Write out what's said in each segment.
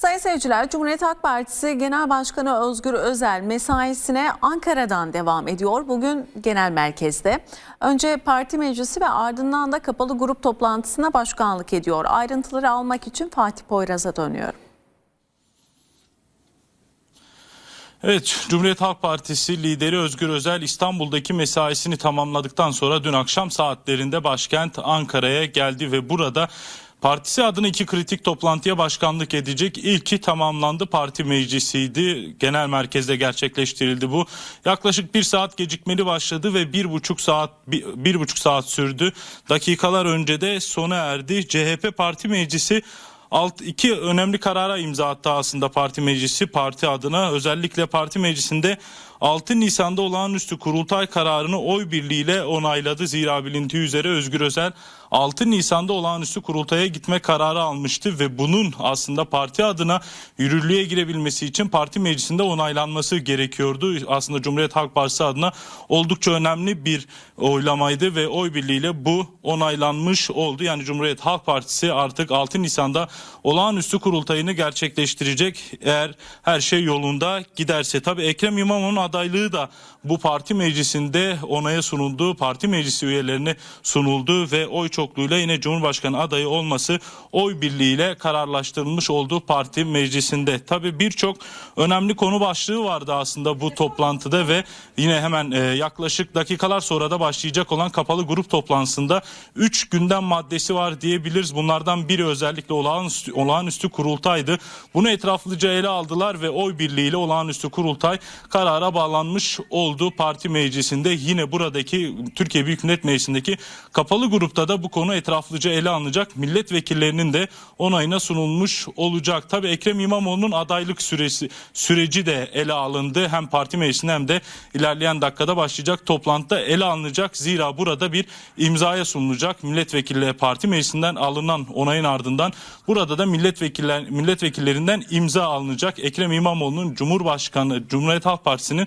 Sayın seyirciler, Cumhuriyet Halk Partisi Genel Başkanı Özgür Özel mesaisine Ankara'dan devam ediyor. Bugün genel merkezde. Önce parti meclisi ve ardından da kapalı grup toplantısına başkanlık ediyor. Ayrıntıları almak için Fatih Poyraz'a dönüyorum. Evet, Cumhuriyet Halk Partisi lideri Özgür Özel İstanbul'daki mesaisini tamamladıktan sonra dün akşam saatlerinde başkent Ankara'ya geldi ve burada Partisi adına iki kritik toplantıya başkanlık edecek. İlki tamamlandı parti meclisiydi. Genel merkezde gerçekleştirildi bu. Yaklaşık bir saat gecikmeli başladı ve bir buçuk saat bir, bir buçuk saat sürdü. Dakikalar önce de sona erdi. CHP parti meclisi Alt iki önemli karara imza attı aslında parti meclisi parti adına özellikle parti meclisinde 6 Nisan'da olağanüstü kurultay kararını oy birliğiyle onayladı. Zira bilindiği üzere Özgür Özel 6 Nisan'da olağanüstü kurultaya gitme kararı almıştı ve bunun aslında parti adına yürürlüğe girebilmesi için parti meclisinde onaylanması gerekiyordu. Aslında Cumhuriyet Halk Partisi adına oldukça önemli bir oylamaydı ve oy birliğiyle bu onaylanmış oldu. Yani Cumhuriyet Halk Partisi artık 6 Nisan'da olağanüstü kurultayını gerçekleştirecek eğer her şey yolunda giderse. Tabii Ekrem İmamoğlu'nun adaylığı da bu parti meclisinde onaya sunuldu. Parti meclisi üyelerine sunuldu ve oy çokluğuyla yine Cumhurbaşkanı adayı olması oy birliğiyle kararlaştırılmış oldu parti meclisinde. Tabii birçok önemli konu başlığı vardı aslında bu toplantıda ve yine hemen e, yaklaşık dakikalar sonra da başlayacak olan kapalı grup toplantısında 3 gündem maddesi var diyebiliriz. Bunlardan biri özellikle olağanüstü, olağanüstü kurultaydı. Bunu etraflıca ele aldılar ve oy birliğiyle olağanüstü kurultay karara bağlanmış oldu parti meclisinde. Yine buradaki Türkiye Büyük Millet Meclisi'ndeki kapalı grupta da bu konu etraflıca ele alınacak. Milletvekillerinin de onayına sunulmuş olacak. Tabi Ekrem İmamoğlu'nun adaylık süresi süreci de ele alındı. Hem parti meclisinde hem de ilerleyen dakikada başlayacak toplantıda ele alınacak. Zira burada bir imzaya sunulacak. Milletvekilleri parti meclisinden alınan onayın ardından burada da milletvekiller milletvekillerinden imza alınacak. Ekrem İmamoğlu'nun Cumhurbaşkanı Cumhuriyet Halk Partisi'nin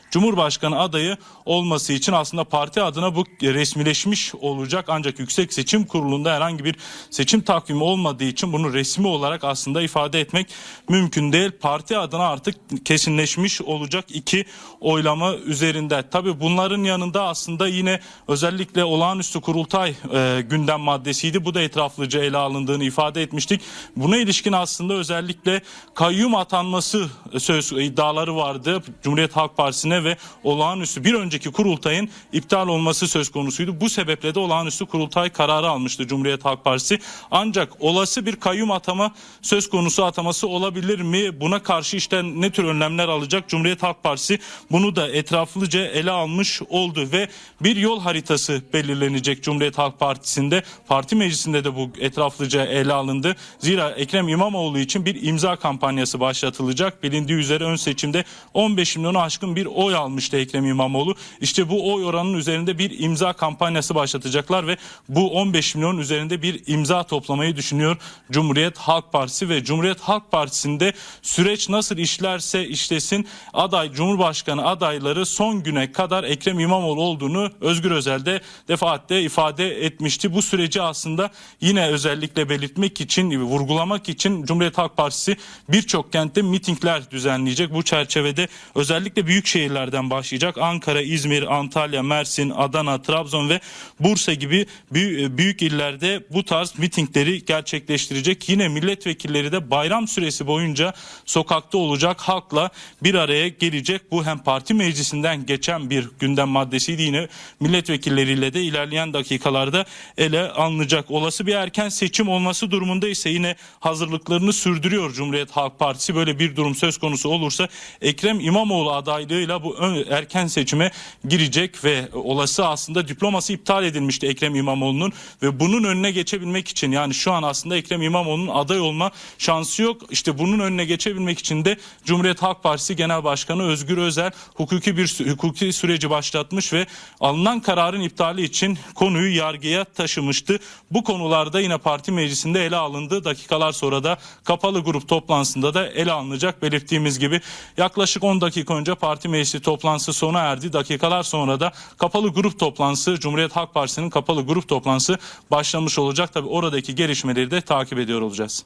Cumhurbaşkanı adayı olması için aslında parti adına bu resmileşmiş olacak. Ancak Yüksek Seçim Kurulu'nda herhangi bir seçim takvimi olmadığı için bunu resmi olarak aslında ifade etmek mümkün değil. Parti adına artık kesinleşmiş olacak iki oylama üzerinde. Tabii bunların yanında aslında yine özellikle olağanüstü kurultay e, gündem maddesiydi. Bu da etraflıca ele alındığını ifade etmiştik. Buna ilişkin aslında özellikle kayyum atanması söz iddiaları vardı Cumhuriyet Halk Partisi'ne ve olağanüstü bir önceki kurultayın iptal olması söz konusuydu. Bu sebeple de olağanüstü kurultay kararı almıştı Cumhuriyet Halk Partisi. Ancak olası bir kayyum atama söz konusu ataması olabilir mi? Buna karşı işte ne tür önlemler alacak Cumhuriyet Halk Partisi bunu da etraflıca ele almış oldu ve bir yol haritası belirlenecek Cumhuriyet Halk Partisi'nde. Parti meclisinde de bu etraflıca ele alındı. Zira Ekrem İmamoğlu için bir imza kampanyası başlatılacak. Bilindiği üzere ön seçimde 15 milyonu aşkın bir oy almıştı Ekrem İmamoğlu. İşte bu oy oranının üzerinde bir imza kampanyası başlatacaklar ve bu 15 milyon üzerinde bir imza toplamayı düşünüyor Cumhuriyet Halk Partisi ve Cumhuriyet Halk Partisi'nde süreç nasıl işlerse işlesin aday Cumhurbaşkanı adayları son güne kadar Ekrem İmamoğlu olduğunu Özgür Özel de defaatle ifade etmişti. Bu süreci aslında yine özellikle belirtmek için vurgulamak için Cumhuriyet Halk Partisi birçok kentte mitingler düzenleyecek. Bu çerçevede özellikle büyük şehirlerden başlayacak. Ankara, İzmir, Antalya, Mersin, Adana, Trabzon ve Bursa gibi büyük illerde bu tarz mitingleri gerçekleştirecek. Yine milletvekilleri de bayram süresi boyunca sokakta olacak halkla bir araya gelecek. Bu hem parti meclisinden geçen bir gündem maddesiydi yine milletvekilleriyle de ilerleyen dakikalarda ele alınacak. Olası bir erken seçim olması durumunda ise yine hazırlıklarını sürdürüyor Cumhuriyet Halk Partisi. Böyle bir durum söz konusu olursa Ekrem İmamoğlu adaylığıyla bu erken seçime girecek ve olası aslında diploması iptal edilmişti Ekrem İmamoğlu'nun ve bunun önüne geçebilmek için yani şu an aslında Ekrem İmamoğlu'nun aday olma şansı yok. İşte bunun önüne geçebilmek için de Cumhuriyet Halk Partisi Genel Başkanı Özgür Özel hukuki bir hukuki süreci başlatmış ve alınan kararın iptali için konuyu yargıya taşımıştı. Bu konularda yine parti meclisinde ele alındı. Dakikalar sonra da kapalı grup toplantısında da ele alınacak belirttiğimiz gibi yaklaşık 10 dakika önce parti meclisi toplantısı sona erdi. Dakikalar sonra da kapalı grup toplantısı Cumhuriyet Halk Partisi'nin kapalı grup toplantısı başlamış olacak. Tabi oradaki gelişmeleri de takip ediyor olacağız.